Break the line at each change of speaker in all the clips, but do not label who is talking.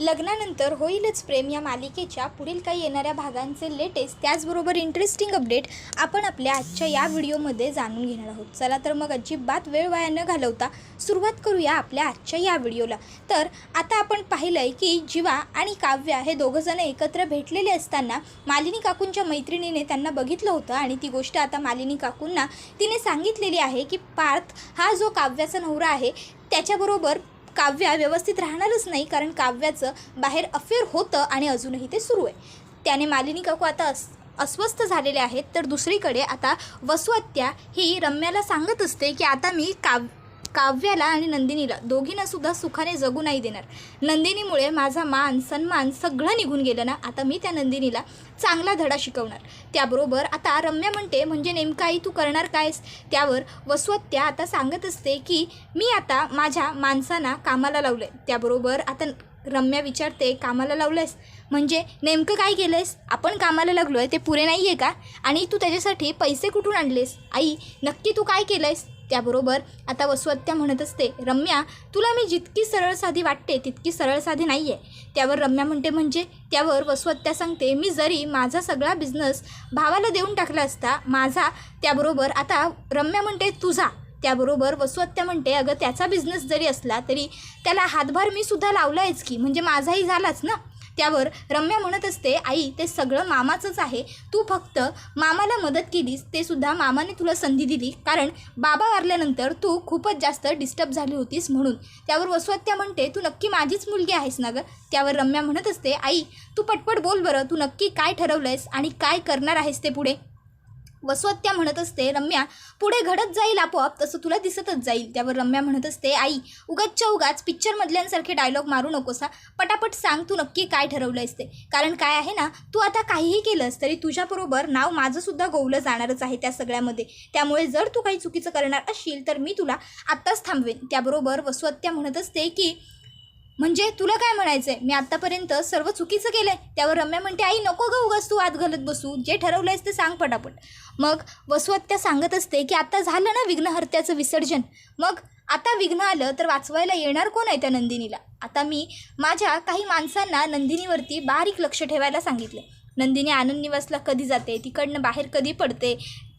लग्नानंतर होईलच प्रेम या मालिकेच्या. पुढील काही येणाऱ्या भागांचे लेटेस्ट त्याचबरोबर इंटरेस्टिंग अपडेट आपण आपल्या आजच्या या व्हिडिओमध्ये जाणून घेणार आहोत. चला तर मग अजिबात वेळ वाया न घालवता सुरुवात करूया आपल्या आजच्या या व्हिडिओला. तर आता आपण पाहिलं आहे की जीवा आणि काव्या हे दोघंजणं एकत्र भेटलेले असताना मालिनी काकूंच्या मैत्रिणीने त्यांना बघितलं होतं आणि ती गोष्ट आता मालिनी काकूंना तिने सांगितलेली आहे की पार्थ हा जो काव्याचा नवरा आहे त्याच्याबरोबर काव्या व्यवस्थित राहणारच नाही कारण काव्याचं बाहेर अफेअर होतं आणि अजूनही ते सुरू आहे. त्याने मालिनी काकू आता अस अस्वस्थ झालेले आहेत तर दुसरीकडे आता वसुहत्या ही रम्याला सांगत असते की आता मी काव काव्याला आणि नंदिनीला दोघींना सुद्धा सुखाने जगू नाही देणार. नंदिनीमुळे माझा मान सन्मान सगळं निघून गेलं ना? आता मी त्या नंदिनीला चांगला धडा शिकवणार. त्याबरोबर आता रम्या म्हणते म्हणजे नेमकं आई तू करणार कायस? त्यावर वसवत्या आता सांगत असते की मी आता माझ्या माणसांना कामाला लावलं आहे त्याबरोबर आता रम्या विचारते कामाला लावलंयस? म्हणजे नेमकं काय केलं आहेस आपण कामाला लागलो आहे ते पुरे नाही आहे का? आणि तू त्याच्यासाठी पैसे कुठून आणलेस? आई नक्की तू काय केलं आहेस त्याबरोबर आता वसुहत्या म्हणत असते रम्या तुला मी जितकी सरळ साधी वाटते तितकी सरळ साधी नाही आहे त्यावर रम्या म्हणते म्हणजे? त्यावर वसुहत्या सांगते मी जरी माझा सगळा बिझनेस भावाला देऊन टाकला असता माझा त्याबरोबर आता रम्या म्हणते तुझा. त्याबरोबर वसुहत्या म्हणते अगं त्याचा बिझनेस जरी असला तरी त्याला हातभार मी सुद्धा लावला आहेच की म्हणजे माझाही झालाच ना. त्यावर रम्या म्हणत असते आई ते सगळं मामाचंच आहे. तू फक्त मामाला मदत केलीस ते सुद्धा मामाने तुला संधी दिली. कारण बाबा वारल्यानंतर तू खूपच जास्त डिस्टर्ब झाली होतीस म्हणून. त्यावर वसुहत्या म्हणते तू नक्की माझीच मुलगी आहेस ना गं? त्यावर रम्या म्हणत असते आई तू पटपट बोल बरं. तू नक्की काय ठरवलं आहेस आणि काय करणार आहेस ते पुढे? वसवत्या म्हणत असते रम्या पुढे घडत जाईल आपोआप तसं तुला दिसतच जाईल. त्यावर रम्या म्हणत असते आई उगाचच्या उगाच पिक्चरमधल्यांसारखे डायलॉग मारू नकोसा. पटापट सांग तू नक्की काय ठरवलं ते कारण काय आहे ना तू आता काहीही केलंस तरी तुझ्याबरोबर नाव माझंसुद्धा गोवलं जाणारच आहे त्या सगळ्यामध्ये. त्यामुळे जर तू काही चुकीचं करणार असशील तर मी तुला आत्ताच थांबवेन. त्याबरोबर वसवत्या म्हणत असते की म्हणजे तुला काय म्हणायचंय? मी आत्तापर्यंत सर्व चुकीचं केलंय. त्यावर रम्या म्हणते आई नको ग उगाच तू आत घालत बसू. जे ठरवलंयस ते सांग पटापट. मग वसुहत्या सांगत असते की आता झालं ना विघ्नहर्त्याचं विसर्जन. मग आता विघ्न आलं तर वाचवायला येणार कोण आहे त्या नंदिनीला? आता मी माझ्या काही माणसांना नंदिनीवरती बारीक लक्ष ठेवायला सांगितले. नंदिनी आनंद निवासला कधी जाते? तिकडनं बाहेर कधी पडते?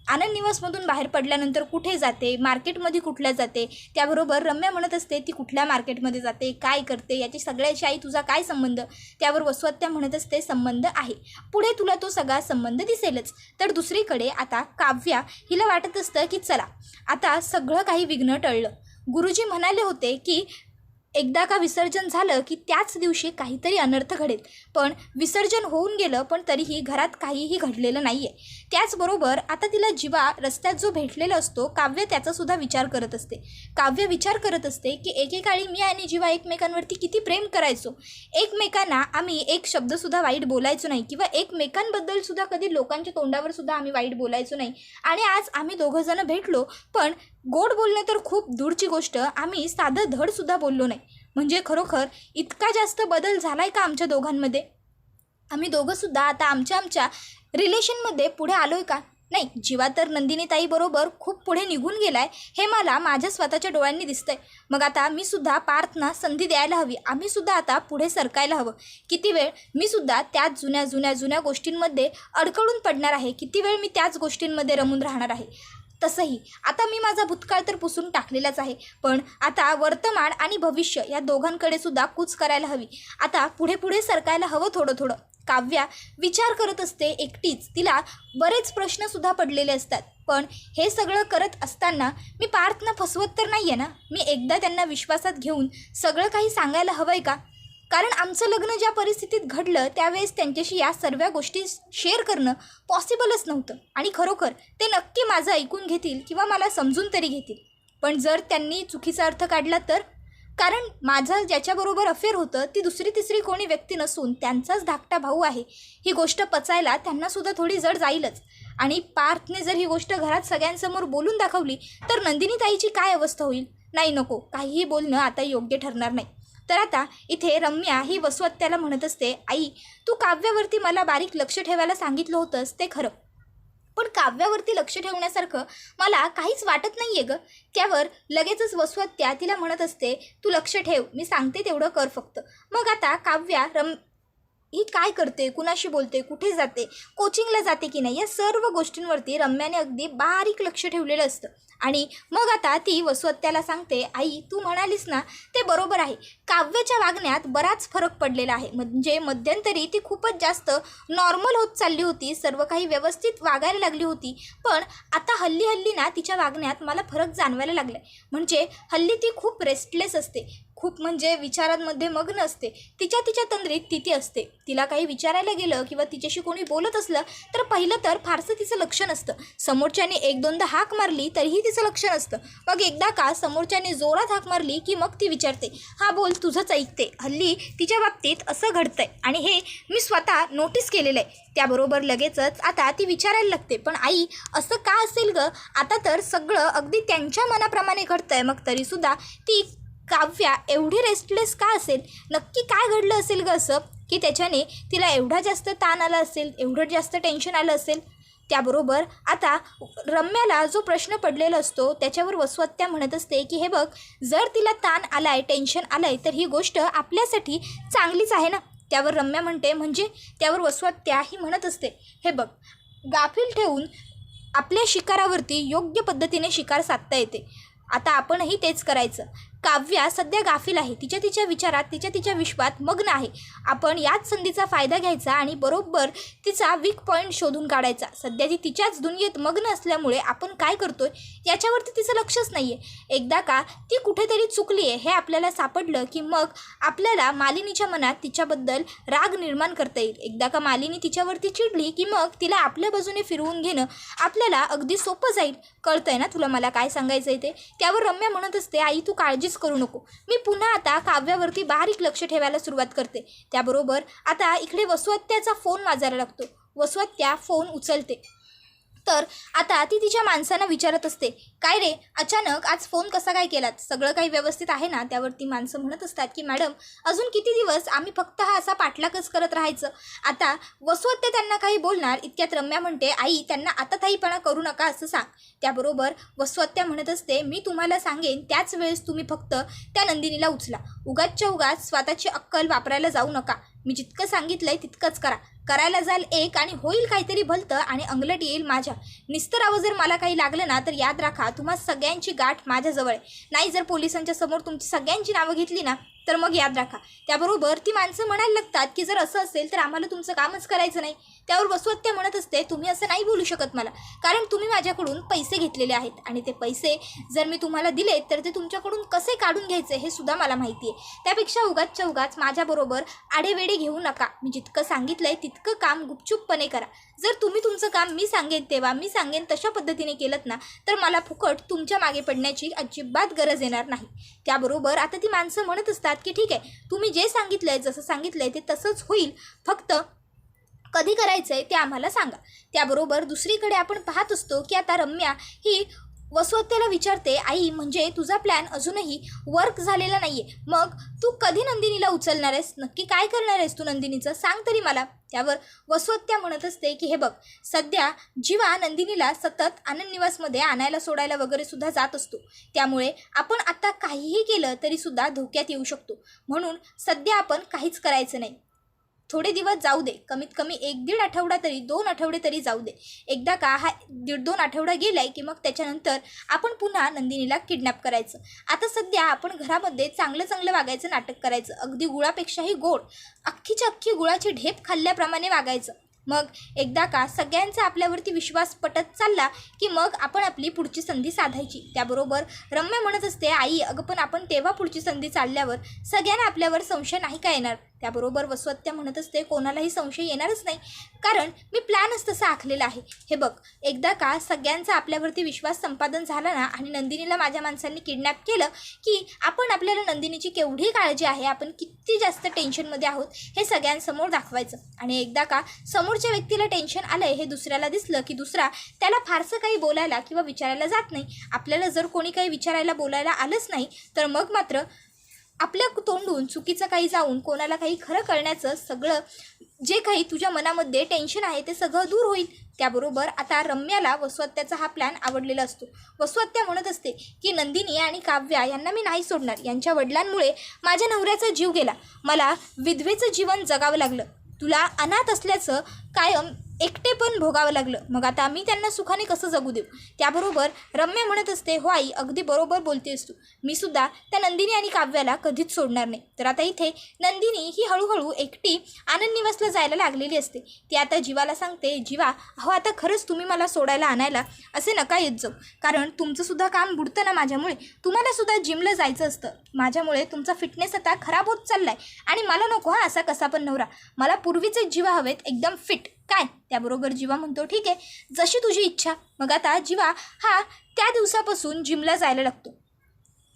आनंद निवासमधून बाहेर पडल्यानंतर कुठे जाते? मार्केटमध्ये कुठल्या जाते? त्याबरोबर रम्या म्हणत असते ती कुठल्या मार्केटमध्ये जाते? काय करते? याची सगळ्याची आई तुझा काय संबंध? त्यावर वसवत्या म्हणत असते संबंध आहे. पुढे तुला तो सगळा संबंध दिसेलच. तर दुसरीकडे आता काव्या हिला वाटत असतं की चला आता सगळं काही विघ्न टळलं. गुरुजी म्हणाले होते की एकदा का विसर्जन झालं की त्याच दिवशी काहीतरी अनर्थ घडेल. पण विसर्जन होऊन गेलं पण तरीही घरात काहीही घडलेलं नाही आहे त्याचबरोबर आता तिला जीवा रस्त्यात जो भेटलेला असतो काव्य त्याचासुद्धा विचार करत असते. काव्य विचार करत असते की एकेकाळी मी आणि जीवा एकमेकांवरती किती प्रेम करायचो? एकमेकांना आम्ही एक शब्दसुद्धा वाईट बोलायचो नाही किंवा एकमेकांबद्दलसुद्धा कधी लोकांच्या तोंडावर सुद्धा आम्ही वाईट बोलायचो नाही. आणि आज आम्ही दोघंजणं भेटलो पण गोड बोलणं तर खूप दूरची गोष्ट. आम्ही साधं धडसुद्धा बोललो नाही. म्हणजे खरोखर इतका जास्त बदल झाला आहे का आमच्या दोघांमध्ये? आम्ही दोघंसुद्धा आता आमच्या आमच्या रिलेशनमध्ये पुढे आलो आहे का? नाही जीवा तर नंदिनीताईबरोबर खूप पुढे निघून गेलाय हे मला माझ्या स्वतःच्या डोळ्यांनी दिसतंय. मग आता मी सुद्धा पार्थना संधी द्यायला हवी. आम्ही सुद्धा आता पुढे सरकायला हवं. किती वेळ मी सुद्धा त्याच जुन्या जुन्या जुन्या गोष्टींमध्ये अडकळून पडणार आहे. किती वेळ मी त्याच गोष्टींमध्ये रमून राहणार आहे? तसंही आता मी माझा भूतकाळ तर पुसून टाकलेलाच आहे. पण आता वर्तमान आणि भविष्य या दोघांकडे सुद्धा कूच करायला हवी. आता पुढे पुढे सरकायला हवं थोडं थोडं. काव्या विचार करत असते एकटीच. तिला बरेच प्रश्नसुद्धा पडलेले असतात. पण हे सगळं करत असताना मी पार्थनं फसवत तर नाही आहे ना? मी एकदा त्यांना विश्वासात घेऊन सगळं काही सांगायला हवं आहे का? कारण आमचं लग्न ज्या परिस्थितीत घडलं त्यावेळेस त्यांच्याशी या सर्व गोष्टी शेअर करणं पॉसिबलच नव्हतं. आणि खरोखर ते नक्की माझं ऐकून घेतील किंवा मला समजून तरी घेतील. पण जर त्यांनी चुकीचा अर्थ काढला तर? कारण माझं ज्याच्याबरोबर अफेअर होतं ती दुसरी तिसरी कोणी व्यक्ती नसून त्यांचाच धाकटा भाऊ आहे. ही गोष्ट पचायला त्यांनासुद्धा थोडी जड जाईलच. आणि पार्थने जर ही गोष्ट घरात सगळ्यांसमोर बोलून दाखवली तर नंदिनी ताईची काय अवस्था होईल? नाही नको. काहीही बोलणं आता योग्य ठरणार नाही. तर आता इथे रम्या ही वसुहत्याला म्हणत असते आई तू काव्यावरती मला बारीक लक्ष ठेवायला सांगितलं होतंस ते खरं. पण काव्यावरती लक्ष ठेवण्यासारखं मला काहीच वाटत नाही आहे ग. त्यावर लगेचच वसवत्या तिला म्हणत असते तू लक्ष ठेव मी सांगते तेवढं कर फक्त. मग आता काव्या रम ही काय करते? कुणाशी बोलते? कुठे जाते? कोचिंगला जाते की नाही? या सर्व गोष्टींवरती रम्याने अगदी बारीक लक्ष ठेवलेलं असतं. आणि मग आता ती वसुहत्याला सांगते आई तू म्हणालीस ना ते बरोबर आहे. काव्याच्या वागण्यात बराच फरक पडलेला आहे. म्हणजे मध्यंतरी ती खूपच जास्त नॉर्मल होत चालली होती. सर्व काही व्यवस्थित वागायला लागली होती. पण आता हल्ली हल्ली ना तिच्या वागण्यात मला फरक जाणवायला लागला म्हणजे हल्ली ती खूप रेस्टलेस असते. खूप म्हणजे विचारांमध्ये मग्न असते. तिच्या तिच्या तंद्रीत ती ती असते. तिला काही विचारायला गेलं किंवा तिच्याशी कोणी बोलत असलं तर पहिलं तर फारसं तिचं लक्ष नसतं. समोरच्याने एक दोनदा हाक मारली तरीही तिचं लक्ष नसतं. मग एकदा का समोरच्याने जोरात हाक मारली की मग ती विचारते हा बोल तुझंच ऐकते. हल्ली तिच्या बाबतीत असं घडतंय. आणि हे मी स्वतः नोटीस केलेलं आहे त्याबरोबर लगेचच आता ती विचारायला लागते पण आई असं का असेल ग? आता तर सगळं अगदी त्यांच्या मनाप्रमाणे घडतंय. मग तरीसुद्धा ती काव्या एवढी रेस्टलेस का असेल? नक्की काय घडलं असेल ग असं? की त्याच्याने तिला एवढा जास्त ताण आला असेल एवढं जास्त टेन्शन आलं असेल? त्याबरोबर आता रम्याला जो प्रश्न पडलेला असतो त्याच्यावर वसवत्या म्हणत असते की हे बघ जर तिला ताण आला आहे टेन्शन आलं आहे तर ही गोष्ट आपल्यासाठी चांगलीच आहे ना? त्यावर रम्या म्हणते म्हणजे त्यावर वसवत्या ही म्हणत असते हे बघ गाफील ठेवून आपल्या शिकारावरती योग्य पद्धतीने शिकार साधता येते. आता आपणही तेच करायचं. काव्या सध्या गाफील आहे. तिच्या तिच्या विचारात तिच्या तिच्या विश्वात मग्न आहे. आपण याच संधीचा फायदा घ्यायचा आणि बरोबर तिचा वीक पॉईंट शोधून काढायचा. सध्या ती तिच्याच दुनियेत मग्न असल्यामुळे आपण काय करतोय याच्यावरती तिचं लक्षच नाही आहे एकदा का ती कुठेतरी चुकली आहे हे आपल्याला सापडलं की मग आपल्याला मालिनीच्या मनात तिच्याबद्दल राग निर्माण करता येईल. एकदा का मालिनी तिच्यावरती चिडली की मग तिला आपल्या बाजूने फिरवून घेणं आपल्याला अगदी सोपं जाईल. कळतंय ना तुला मला काय सांगायचं आहे ते? त्यावर रम्या म्हणत असते आई तू काळजी काळजीच करू नको. मी पुन्हा आता काव्यावरती बारीक लक्ष ठेवायला सुरुवात करते. त्याबरोबर आता इकडे वसुहत्याचा फोन वाजायला लागतो. वसुहत्या फोन उचलते. तर आता ती तिच्या माणसांना विचारत असते काय रे अचानक आज फोन कसा काय केलात? सगळं काही व्यवस्थित आहे ना? त्यावरती माणसं म्हणत असतात की मॅडम अजून किती दिवस? आम्ही फक्त हा असा पाठलागच करत राहायचं. आता वसुहत्या त्यांना काही बोलणार इतक्यात रम्या म्हणते आई त्यांना आता थाईपणा करू नका असं सांग. त्याबरोबर वसवत्या म्हणत असते मी तुम्हाला सांगेन त्याच वेळेस तुम्ही फक्त त्या नंदिनीला उचला. उगाचच्या उगाच स्वतःची अक्कल वापरायला जाऊ नका. मी जितकं सांगितलंय तितकंच करा. करायला जाल एक आणि होईल काहीतरी भलतं आणि अंगलट येईल माझ्या. निस्तरावं जर मला काही लागलं ना तर याद राखा तुम्हा सगळ्यांची गाठ माझ्याजवळ आहे. नाही जर पोलिसांच्या समोर तुमची सगळ्यांची नावं घेतली ना तर मग याद राखा. त्याबरोबर ती माणसं म्हणायला लागतात की जर असं असेल तर आम्हाला तुमचं कामच करायचं नाही. त्यावर वसुहत्या म्हणत असते तुम्ही असं नाही बोलू शकत मला. कारण तुम्ही माझ्याकडून पैसे घेतलेले आहेत आणि ते पैसे जर मी तुम्हाला दिले तर ते तुमच्याकडून कसे काढून घ्यायचे हे सुद्धा मला माहिती आहे. त्यापेक्षा उगाचच्या उगाच माझ्याबरोबर आडेवेडे घेऊ नका. मी जितकं सांगितलंय तितकं काम गुपचूपपणे करा. जर तुम्ही तुमचं काम मी सांगेन तेव्हा मी सांगेन तशा पद्धतीने केलं ना तर मला फुकट तुमच्या मागे पडण्याची अजिबात गरज येणार नाही. त्याबरोबर आता ती माणसं म्हणत असतात की ठीक आहे तुम्ही जे सांगितलंय जसं सांगितलंय ते तसंच होईल फक्त कधी करायचं आहे ते आम्हाला सांगा. त्याबरोबर दुसरीकडे आपण पाहत असतो की आता रम्या ही वसुहत्याला विचारते आई म्हणजे तुझा प्लॅन अजूनही वर्क झालेला नाही आहे मग तू कधी नंदिनीला उचलणार आहेस? नक्की काय करणार आहेस तू नंदिनीचं? सांग तरी मला. त्यावर वसुहत्या म्हणत असते की हे बघ सध्या जीवा नंदिनीला सतत आनंद निवासमध्ये आणायला सोडायला वगैरे सुद्धा जात असतो. त्यामुळे आपण आता काहीही केलं तरीसुद्धा धोक्यात येऊ शकतो. म्हणून सध्या आपण काहीच करायचं नाही. थोडे दिवस जाऊ दे. कमीत कमी एक दीड आठवडा तरी दोन आठवडे तरी जाऊ दे. एकदा का हा दीड दोन आठवडा गेलाय की मग त्याच्यानंतर आपण पुन्हा नंदिनीला किडनॅप करायचं. आता सध्या आपण घरामध्ये चांगलं चांगलं वागायचं नाटक करायचं. अगदी गुळापेक्षाही गोड अख्खीच्या अख्खी गुळाची ढेप खाल्ल्याप्रमाणे वागायचं. मग एकदा का सगळ्यांचा आपल्यावरती विश्वास पटत चालला की मग आपण आपली पुढची संधी साधायची. त्याबरोबर रम्या म्हणत असते आई अगं पण आपण तेव्हा पुढची संधी चालल्यावर सगळ्यांना आपल्यावर संशय नाही का येणार? त्याबरोबर वसवत्या म्हणत असते कोणालाही संशय येणारच नाही. कारण मी प्लॅनच तसा आखलेला आहे. हे बघ एकदा का सगळ्यांचा आपल्यावरती विश्वास संपादन झाला ना आणि नंदिनीला माझ्या माणसांनी किडनॅप केलं की आपण आपल्याला नंदिनीची केवढी काळजी आहे आपण किती जास्त टेन्शनमध्ये आहोत हे सगळ्यांसमोर दाखवायचं. आणि एकदा का समोरच्या व्यक्तीला टेन्शन आलं आहे हे दुसऱ्याला दिसलं की दुसरा त्याला फारसं काही बोलायला किंवा विचारायला जात नाही. आपल्याला जर कोणी काही विचारायला बोलायला आलंच नाही तर मग मात्र आपल्या तोंडून चुकीचं काही जाऊन कोणाला काही खरं कळण्याचं सगळं जे काही तुझ्या मनामध्ये टेन्शन आहे ते सगळं दूर होईल. त्याबरोबर आता रम्याला वसुहत्याचा हा प्लॅन आवडलेला असतो. वसुहत्या म्हणत असते की नंदिनी आणि काव्या यांना मी नाही सोडणार. यांच्या वडिलांमुळे माझ्या नवऱ्याचा जीव गेला. मला विधवेचं जीवन जगावं लागलं. तुला अनाथ असल्याचं कायम एकटे पण भोगावं लागलं. मग आता मी त्यांना सुखाने कसं जगू देऊ? त्याबरोबर रम्य म्हणत असते हो आई अगदी बरोबर बोलते असतो मी सुद्धा त्या नंदिनी आणि काव्याला कधीच सोडणार नाही. तर आता इथे नंदिनी ही हळूहळू एकटी आनंद निवासला जायला लागलेली असते. ती आता जीवाला सांगते जीवा अहो आता खरंच तुम्ही मला सोडायला आणायला असे नका येत जाऊ. कारण तुमचंसुद्धा काम बुडतं ना माझ्यामुळे. तुम्हाला सुद्धा जिमला जायचं असतं. माझ्यामुळे तुमचा फिटनेस आता खराब होत चालला आहे आणि मला नको हा असा कसा पण नवरा. मला पूर्वीचे जीवा हवेत एकदम फिट. काय? त्याबरोबर जीवा म्हणतो ठीक आहे. जशी तुझी इच्छा. मग आता जीवा हा त्या दिवसापासून जिमला जायला लागतो.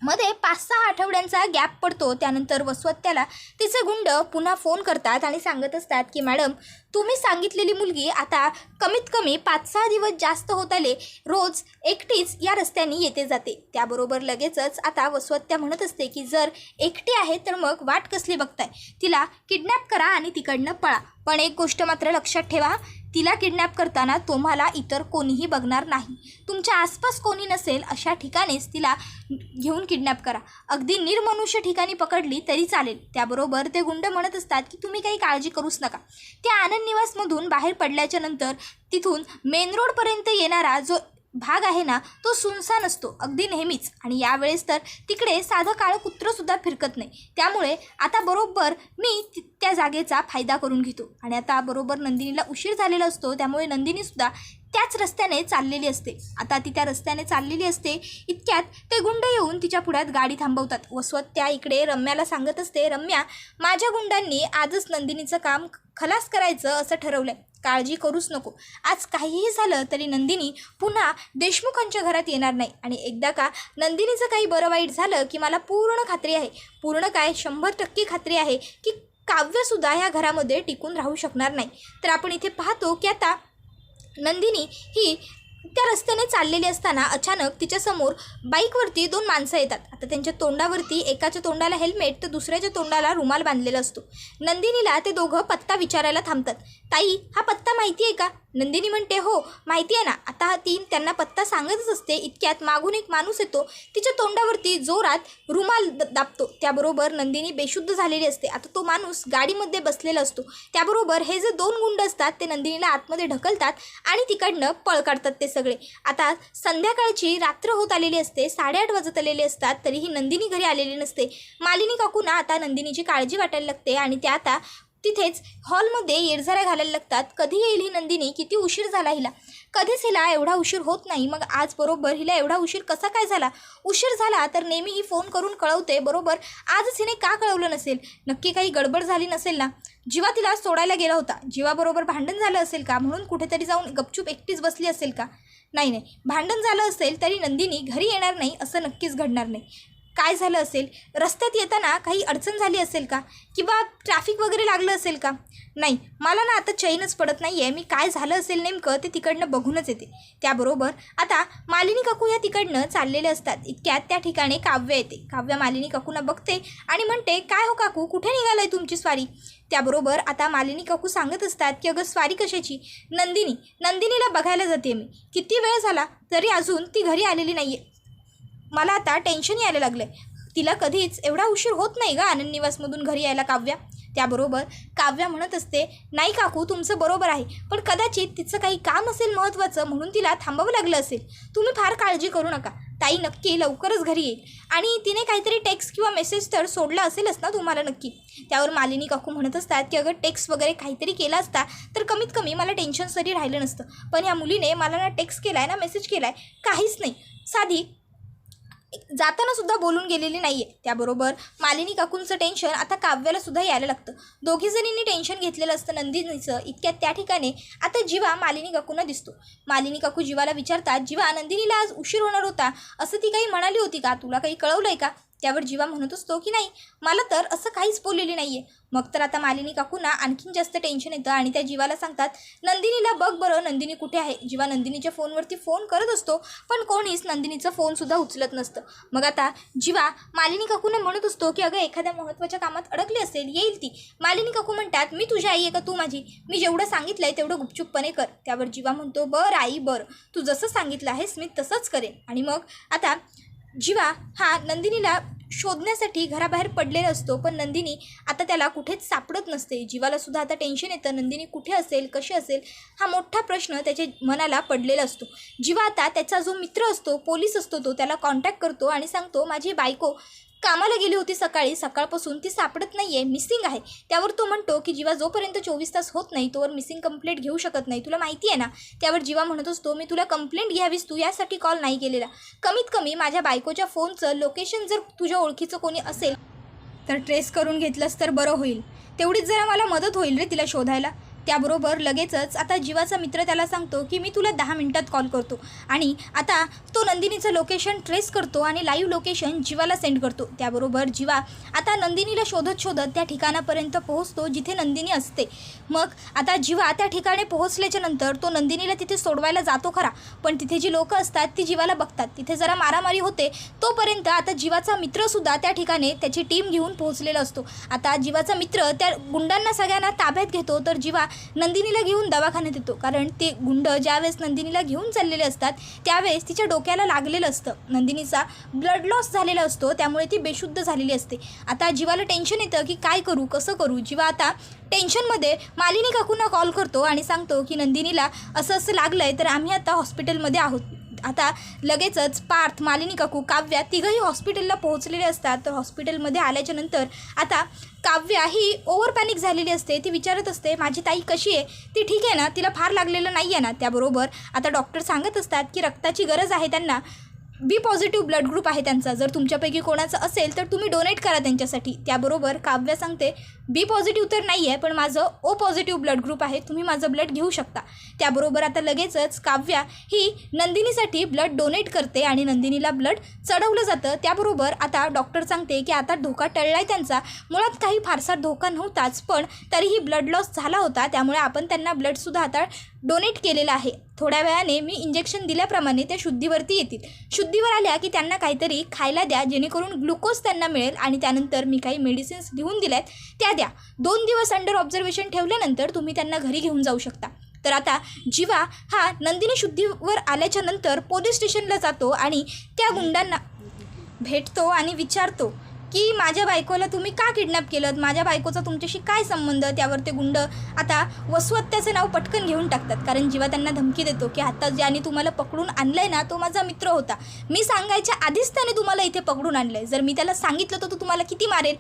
मध्ये पाच सहा आठवड्यांचा गॅप पडतो. त्यानंतर वसवत्याला तिचे गुंड पुन्हा फोन करतात आणि सांगत असतात की मॅडम तुम्ही सांगितलेली मुलगी आता कमीत कमी पाच सहा दिवस जास्त होत आले. रोज एकटीच या रस्त्याने येते जाते. त्याबरोबर लगेचच आता वसवत्या म्हणत असते की जर एकटी आहे तर मग वाट कसली बघताय? तिला किडनॅप करा आणि तिकडनं पळा. पण एक गोष्ट मात्र लक्षात ठेवा तिला किडनॅप करताना तुम्हाला इतर कोणीही बघणार नाही. तुमच्या आसपास कोणी नसेल अशा ठिकाणीच तिला घेऊन किडनॅप करा. अगदी निर्मनुष्य ठिकाणी पकडली तरी चालेल. त्याबरोबर ते गुंड म्हणत असतात की तुम्ही काही काळजी करूच नका. त्या आनंद निवासमधून बाहेर पडल्याच्या नंतर तिथून मेन रोडपर्यंत येणारा जो भाग आहे ना तो सुनसान असतो अगदी नेहमीच. आणि यावेळेस तर तिकडे साधं काळं कुत्रंसुद्धा फिरकत नाही. त्यामुळे आता बरोबर मी ति- त्या जागेचा फायदा करून घेतो. आणि आता बरोबर नंदिनीला उशीर झालेला असतो त्यामुळे नंदिनीसुद्धा त्याच रस्त्याने चाललेली असते. आता ती त्या रस्त्याने चाललेली असते इतक्यात ते गुंड येऊन तिच्या पुढ्यात गाडी थांबवतात. वसवत त्या इकडे रम्याला सांगत असते रम्या माझ्या गुंडांनी आजच नंदिनीचं काम खलास करायचं असं ठरवलंय. काळजी करूच नको. आज काहीही झालं तरी नंदिनी पुन्हा देशमुखांच्या घरात येणार नाही. आणि एकदा का नंदिनीचं काही बरं वाईट झालं की मला पूर्ण खात्री आहे. पूर्ण काय? शंभर टक्के खात्री आहे की काव्यसुद्धा ह्या घरामध्ये टिकून राहू शकणार नाही. तर आपण इथे पाहतो की आता नंदिनी ही त्या रस्त्याने चाललेली असताना अचानक तिच्यासमोर बाईकवरती दोन माणसं येतात. आता त्यांच्या तोंडावरती एकाच्या तोंडाला हेल्मेट तर दुसऱ्याच्या तोंडाला रुमाल बांधलेला असतो. नंदिनीला ते दोघं पत्ता विचारायला थांबतात. ताई हा पत्ता माहिती आहे का? नंदिनी म्हणते हो माहिती आहे ना आता हा तीन त्यांना पत्ता सांगतच असते. इतक्यात मागून एक माणूस येतो. तिच्या तोंडावरती जोरात रुमाल द- दाबतो. त्याबरोबर नंदिनी बेशुद्ध झालेली असते. आता तो माणूस गाडीमध्ये बसलेला असतो. त्याबरोबर हे जे दोन गुंड असतात ते नंदिनीला आतमध्ये ढकलतात आणि तिकडनं पळ काढतात ते सगळे. आता संध्याकाळची रात्र होत आलेली असते. साडेआठ वाजत आलेले असतात तरीही नंदिनी घरी आलेली नसते. मालिनी काकूंना आता नंदिनीची काळजी वाटायला लागते आणि त्या आता तिथेच हॉलमध्ये येरझाऱ्या घालायला लागतात. कधी येईल ही नंदिनी? किती उशीर झाला हिला? कधीच हिला एवढा उशीर होत नाही. मग आज बरोबर हिला एवढा उशीर कसा काय झाला? उशीर झाला तर नेहमी ही फोन करून कळवते बरोबर? आजच हिने का कळवलं नसेल? नक्की काही गडबड झाली नसेल ना? जीवा तिला सोडायला गेला होता. जीवाबरोबर भांडण झालं असेल का? म्हणून कुठेतरी जाऊन गपचूप एकटीच बसली असेल का? नाही नाही. भांडण झालं असेल तरी नंदिनी घरी येणार नाही असं नक्कीच घडणार नाही. काय झालं असेल? रस्त्यात येताना काही अडचण झाली असेल का? किंवा ट्रॅफिक वगैरे लागलं असेल का? नाही मला ना आता चैनच पडत नाही आहे मी काय झालं असेल नेमकं ते तिकडनं बघूनच येते. त्याबरोबर आता मालिनी काकू ह्या तिकडनं चाललेले असतात. इतक्यात त्या ठिकाणी काव्य येते. काव्य मालिनी काकूंना बघते आणि म्हणते काय हो काकू? कुठे निघालाय तुमची स्वारी? त्याबरोबर आता मालिनी काकू सांगत असतात की अगं स्वारी कशाची? नंदिनी नंदिनीला बघायला जाते मी. किती वेळ झाला तरी अजून ती घरी आलेली नाही आहे मला आता टेन्शन यायला लागलं आहे तिला कधीच एवढा उशीर होत नाही का आनंद निवासमधून घरी यायला काव्या. त्याबरोबर काव्या म्हणत असते नाही काकू तुमचं बरोबर आहे पण कदाचित तिचं काही काम असेल महत्त्वाचं म्हणून तिला थांबावं लागलं असेल. तुम्ही फार काळजी करू नका. ताई नक्की लवकरच घरी येईल. आणि तिने काहीतरी टेक्स्ट किंवा मेसेज तर सोडला असेलच ना तुम्हाला नक्की? त्यावर मालिनी काकू म्हणत असतात की अगर टेक्स्ट वगैरे काहीतरी केला असता तर कमीत कमी मला टेन्शन तरी राहिलं नसतं. पण या मुलीने मला ना टेक्स्ट केला आहे ना मेसेज केला आहे काहीच नाही. साधी जाताना सुद्धा बोलून गेलेली नाही आहे त्याबरोबर मालिनी काकूंचं टेन्शन आता काव्याला सुद्धा यायला लागतं. दोघी जणींनी टेन्शन घेतलेलं असतं नंदिनीचं. इतक्यात त्या ठिकाणी आता जीवा मालिनी काकूंना दिसतो. मालिनी काकू जीवाला विचारतात जीवा नंदिनीला आज उशीर होणार होता. असं ती काही म्हणाली होती का? तुला काही कळवलं आहे का? त्यावर जीवा म्हणत असतो की नाही. मला तर असं काहीच बोललेली नाही आहे मग तर आता मालिनी काकूंना आणखीन जास्त टेन्शन येतं आणि त्या जीवाला सांगतात नंदिनीला बघ बरं नंदिनी कुठे आहे? जीवा नंदिनीच्या फोनवरती फोन करत असतो पण कोणीच नंदिनीचं फोनसुद्धा उचलत नसतं. मग आता जीवा मालिनी काकूंना म्हणत असतो की अगं एखाद्या महत्त्वाच्या कामात अडकली असेल येईल ती. मालिनी काकू म्हणतात मी तुझी आई आहे का? तू माझी. मी जेवढं सांगितलं आहे तेवढं गुपचूपपणे कर. त्यावर जीवा म्हणतो बरं आई बरं. तू जसं सांगितलं आहेस मी तसंच करेन. आणि मग आता जीवा हा नंदिनीला शोधण्यासाठी घराबाहेर पडलेला असतो पण नंदिनी आता त्याला कुठेच सापडत नसते. जीवाला सुद्धा आता टेन्शन येतं. नंदिनी कुठे असेल? कशी असेल? हा मोठा प्रश्न त्याच्या मनाला पडलेला असतो. जीवा आता त्याचा जो मित्र असतो पोलीस असतो तो त्याला कॉन्टॅक्ट करतो आणि सांगतो माझी बायको कामाला गेली होती सकाळी सकाळपासून ती सापडत नाही आहे मिसिंग आहे. त्यावर तो म्हणतो की जीवा जोपर्यंत चोवीस तास होत नाही तोवर मिसिंग कंप्लेंट घेऊ शकत नाही. तुला माहिती आहे ना त्यावर जीवा म्हणत असतो मी तुला कंप्लेंट घ्यावीस तू यासाठी कॉल नाही केलेला. कमीत कमी माझ्या बायकोच्या फोनचं लोकेशन जर तुझ्या ओळखीचं कोणी असेल तर ट्रेस करून घेतलंस तर बरं होईल. तेवढीच जरा मला मदत होईल रे तिला शोधायला. त्याबरोबर लगेचच आता जीवाचा मित्र त्याला सांगतो की मी तुला दहा मिनटात कॉल करतो. आणि आता तो नंदिनीचं लोकेशन ट्रेस करतो आणि लाईव्ह लोकेशन जीवाला सेंड करतो. त्याबरोबर जीवा आता नंदिनीला शोधत शोधत त्या ठिकाणापर्यंत पोहोचतो जिथे नंदिनी असते. मग आता जीवा त्या ठिकाणी पोहोचल्याच्या नंतर तो नंदिनीला तिथे सोडवायला जातो खरा. पण तिथे जी लोकं असतात ती जीवाला बघतात. तिथे जरा मारामारी होते तोपर्यंत आता जीवाचा मित्रसुद्धा त्या ठिकाणी त्याची टीम घेऊन पोहोचलेला असतो. आता जीवाचा मित्र त्या गुंडांना सगळ्यांना ताब्यात घेतो तर जीवा नंदिनीला घेऊन दवाखान्यात येतो. कारण ते गुंड ज्यावेळेस नंदिनीला घेऊन चाललेले असतात त्यावेळेस तिच्या डोक्याला लागलेलं असतं. नंदिनीचा ब्लड लॉस झालेला असतो त्यामुळे ती बेशुद्ध झालेली असते. आता जीवाला टेन्शन येतं की काय करू कसं करू? जीवा आता टेन्शनमध्ये मालिनी काकूंना कॉल करतो आणि सांगतो की नंदिनीला असं असं लागलं आहे तर आम्ही आता हॉस्पिटलमध्ये आहोत. आता लगेचच पार्थ मालिनी काकू काव्या तिघंही हॉस्पिटलला पोहोचलेले असतात. तर हॉस्पिटलमध्ये आल्याच्यानंतर आता काव्या ही ओव्हर पॅनिक झालेली असते. ती विचारत असते माझी ताई कशी आहे? ती ठीक आहे ना? तिला फार लागलेलं नाही आहे ना? त्याबरोबर आता डॉक्टर सांगत असतात की रक्ताची गरज आहे त्यांना. बी पॉझिटिव्ह ब्लड ग्रुप आहे त्यांचा. जर तुमच्यापैकी कोणाचं असेल तर तुम्ही डोनेट करा त्यांच्यासाठी. त्याबरोबर काव्य सांगते बी पॉझिटिव्ह तर नाही आहे पण माझं ओ पॉझिटिव्ह ब्लड ग्रुप आहे. तुम्ही माझं ब्लड घेऊ शकता. त्याबरोबर आता लगेचच काव्या ही नंदिनीसाठी ब्लड डोनेट करते आणि नंदिनीला ब्लड चढवलं जातं. त्याबरोबर आता डॉक्टर सांगते की आता धोका टळला आहे त्यांचा. मुळात काही फारसा धोका नव्हताच पण तरीही ब्लड लॉस झाला होता. त्यामुळे आपण त्यांना ब्लडसुद्धा आता डोनेट केलेलं आहे. थोड्या वेळाने मी इंजेक्शन दिल्याप्रमाणे त्या शुद्धीवरती येतील. शुद्धीवर आल्या की त्यांना काहीतरी खायला द्या जेणेकरून ग्लुकोज त्यांना मिळेल आणि त्यानंतर मी काही मेडिसिन्स लिहून दिल्या आहेत त्या द्या. दोन दिवस अंडर ऑब्झर्वेशन ठेवल्यानंतर तुम्ही त्यांना घरी घेऊन जाऊ शकता. तर आता जीवा हा नंदिनी शुद्धीवर आल्याच्यानंतर पोलीस स्टेशनला जातो आणि त्या गुंडांना भेटतो आणि विचारतो की माझ्या बायकोला तुम्ही का किडनॅप केलं? माझ्या बायकोचा तुमच्याशी काय संबंध? त्यावर ते गुंड आता वसवत्त्याचं नाव पटकन घेऊन टाकतात. कारण जेव्हा त्यांना धमकी देतो की आता ज्याने तुम्हाला पकडून आणलं आहे ना तो माझा मित्र होता. मी सांगायच्या आधीच त्याने तुम्हाला इथे पकडून आणलं आहे जर मी त्याला सांगितलं तर तो तुम्हाला किती मारेल?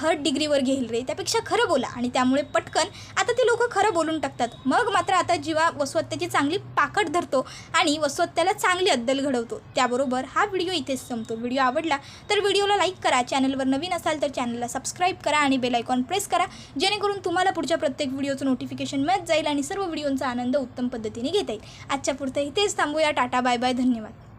थर्ड डिग्रीवर घेईल रे त्यापेक्षा खरं बोला. आणि त्यामुळे पटकन आता ते लोक खरं बोलून टाकतात. मग मात्र आता जीवा वस्वत्याची चांगली पाकट धरतो आणि वस्वत्याला चांगली अद्दल घडवतो. त्याबरोबर हा व्हिडिओ इथेच संपतो. व्हिडिओ आवडला तर व्हिडिओला लाईक करा चॅनलवर नवीन असाल तर चॅनलला सबस्क्राईब करा आणि बेलायकॉन प्रेस करा जेणेकरून तुम्हाला पुढच्या प्रत्येक व्हिडिओचं नोटिफिकेशन मिळत जाईल आणि सर्व व्हिडिओंचा आनंद उत्तम पद्धतीने घेता येईल. आजच्या पुरतं इथेच थांबूया. टाटा बाय बाय धन्यवाद.